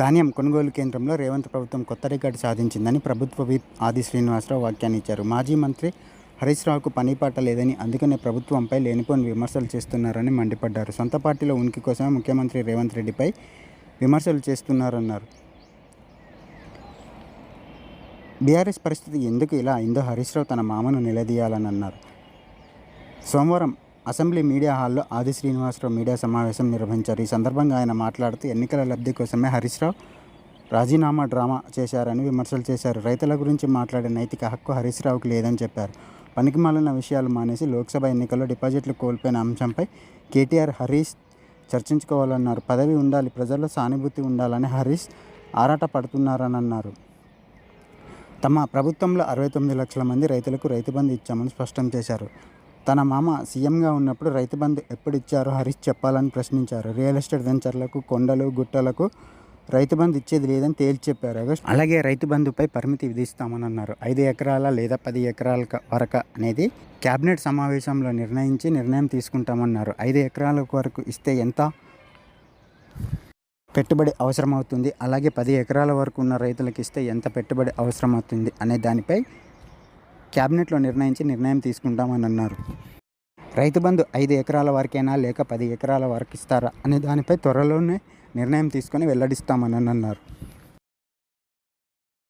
ధాన్యం కొనుగోలు కేంద్రంలో రేవంత్ ప్రభుత్వం కొత్త రికార్డు సాధించిందని ప్రభుత్వ విప్ ఆది శ్రీనివాసరావు వ్యాఖ్యానించారు. మాజీ మంత్రి హరీష్ రావుకు పనిపాట లేదని అందుకనే ప్రభుత్వంపై లేనిపోని విమర్శలు చేస్తున్నారని మండిపడ్డారు. సొంత పార్టీలో ఉనికి కోసం ముఖ్యమంత్రి రేవంత్ రెడ్డిపై విమర్శలు చేస్తున్నారన్నారు. బీఆర్ఎస్ పరిస్థితి ఎందుకు ఇలా అయిందో హరీష్ రావు తన మామను నిలదీయాలని అన్నారు సోమవారం అసెంబ్లీ మీడియా హాల్లో ఆది శ్రీనివాసరావు మీడియా సమావేశం నిర్వహించారు. ఈ సందర్భంగా ఆయన మాట్లాడుతూ ఎన్నికల లబ్ధి కోసమే హరీష్ రావు రాజీనామా డ్రామా చేశారని విమర్శలు చేశారు. రైతుల గురించి మాట్లాడే నైతిక హక్కు హరీష్రావుకి లేదని చెప్పారు. పనికిమాలిన విషయాలు మానేసి లోక్సభ ఎన్నికల్లో డిపాజిట్లు కోల్పోయిన అంశంపై కేటీఆర్ హరీష్ చర్చించుకోవాలన్నారు. పదవి ఉండాలి ప్రజల్లో సానుభూతి ఉండాలని హరీష్ ఆరాట పడుతున్నారని అన్నారు తమ ప్రభుత్వంలో అరవై తొమ్మిది లక్షల మంది రైతులకు రైతు బంధు ఇచ్చామని స్పష్టం చేశారు. తన మామ సీఎంగా ఉన్నప్పుడు రైతు బంధు ఎప్పుడు ఇచ్చారో హరీష్ చెప్పాలని ప్రశ్నించారు. రియల్ ఎస్టేట్ వెంచర్లకు కొండలు గుట్టలకు రైతు బంధు ఇచ్చేది లేదని తేల్చి చెప్పారు అలాగే రైతు బంధుపై పరిమితి విధిస్తామని అన్నారు. ఐదు ఎకరాల లేదా పది ఎకరాల వరకు అనేది కేబినెట్ సమావేశంలో నిర్ణయించి నిర్ణయం తీసుకుంటామన్నారు. ఐదు ఎకరాల వరకు ఇస్తే ఎంత పెట్టుబడి అవసరమవుతుంది? అలాగే పది ఎకరాల వరకు ఉన్న రైతులకు ఇస్తే ఎంత పెట్టుబడి అవసరమవుతుంది? అనే దానిపై క్యాబినెట్లో నిర్ణయించి నిర్ణయం తీసుకుంటామని అన్నారు. రైతు బంధు ఐదు ఎకరాల వరకైనా లేక పది ఎకరాల వరకు ఇస్తారా అనే దానిపై త్వరలోనే నిర్ణయం తీసుకొని వెల్లడిస్తామని అన్నారు.